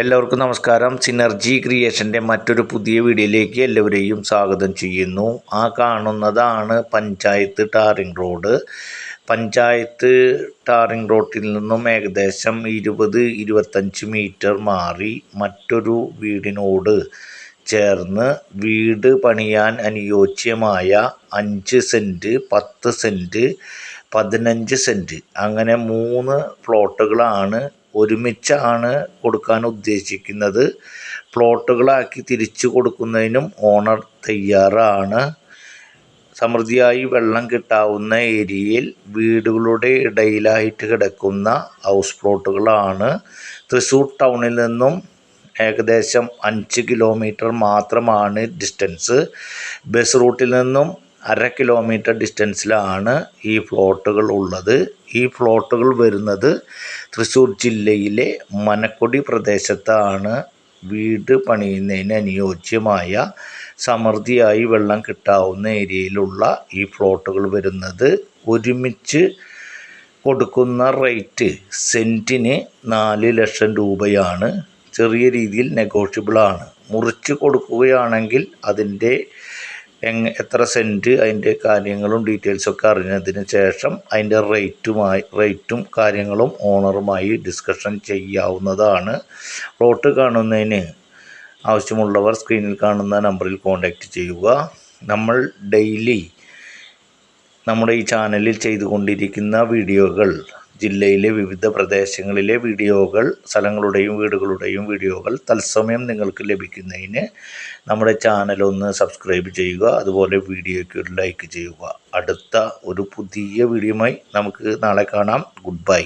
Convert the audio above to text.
എല്ലാവർക്കും നമസ്കാരം. സിനർജി ക്രിയേഷന്റെ മറ്റൊരു പുതിയ വീഡിയോയിലേക്ക് എല്ലാവരെയും സ്വാഗതം ചെയ്യുന്നു. ആ കാണുന്നതാണ് panchayat tarring road. Panchayat tarring റോഡിൽ നിന്നും ഏകദേശം ഇരുപത് ഇരുപത്തഞ്ച് മീറ്റർ മാറി മറ്റൊരു വീടിനോട് ചേർന്ന് വീട് പണിയാൻ അനുയോജ്യമായ അഞ്ച് സെന്റ് പത്ത് സെന്റ് പതിനഞ്ച് സെന്റ് അങ്ങനെ മൂന്ന് പ്ലോട്ടുകളാണ് ഒരുമിച്ചാണ് കൊടുക്കാൻ ഉദ്ദേശിക്കുന്നത്. പ്ലോട്ടുകളാക്കി തിരിച്ചു കൊടുക്കുന്നതിനും ഓണർ തയ്യാറാണ്. സമൃദ്ധിയായി വെള്ളം കിട്ടാവുന്ന ഏരിയയിൽ വീടുകളുടെ ഇടയിലായിട്ട് കിടക്കുന്ന ഹൗസ് പ്ലോട്ടുകളാണ്. തൃശ്ശൂർ ടൗണിൽ നിന്നും ഏകദേശം അഞ്ച് കിലോമീറ്റർ മാത്രമാണ് ഡിസ്റ്റൻസ്. ബസ് റൂട്ടിൽ നിന്നും അര കിലോമീറ്റർ ഡിസ്റ്റൻസിലാണ് ഈ ഫ്ലോട്ടുകൾ ഉള്ളത്. ഈ ഫ്ലോട്ടുകൾ വരുന്നത് തൃശ്ശൂർ ജില്ലയിലെ മനക്കൊടി പ്രദേശത്താണ് വീട് പണിയുന്നതിന് അനുയോജ്യമായ സമൃദ്ധിയായി വെള്ളം കിട്ടാവുന്ന ഏരിയയിലുള്ള ഈ ഫ്ലോട്ടുകൾ വരുന്നത്. ഒരുമിച്ച് കൊടുക്കുന്ന റേറ്റ് സെന്റിന് നാല് ലക്ഷം രൂപയാണ്. ചെറിയ രീതിയിൽ നെഗോഷ്യബിളാണ്. മുറിച്ച് കൊടുക്കുകയാണെങ്കിൽ അതിന്റെ എങ് എത്ര സെന്റ് അതിന്റെ കാര്യങ്ങളും ഡീറ്റെയിൽസൊക്കെ അറിഞ്ഞതിന് ശേഷം അതിന്റെ റേറ്റുമായി റേറ്റും കാര്യങ്ങളും ഓണറുമായി ഡിസ്കഷൻ ചെയ്യാവുന്നതാണ്. പ്ലോട്ട് കാണുന്നതിന് ആവശ്യമുള്ളവർ സ്ക്രീനിൽ കാണുന്ന നമ്പറിൽ കോൺടാക്റ്റ് ചെയ്യുക. നമ്മൾ ഡെയിലി നമ്മുടെ ഈ ചാനലിൽ ചെയ്തുകൊണ്ടിരിക്കുന്ന വീഡിയോകൾ ജില്ലയിലെ വിവിധ പ്രദേശങ്ങളിലെ വീഡിയോകൾ സ്ഥലങ്ങളുടെയും വീടുകളുടെയും വീഡിയോകൾ തത്സമയം നിങ്ങൾക്ക് ലഭിക്കുന്നതിന് നമ്മുടെ ചാനൽ ഒന്ന് സബ്സ്ക്രൈബ് ചെയ്യുക അതുപോലെ വീഡിയോയ്ക്ക് ഒരു ലൈക്ക് ചെയ്യുക. അടുത്ത ഒരു പുതിയ വീഡിയോയുമായി നമുക്ക് നാളെ കാണാം. Good bye.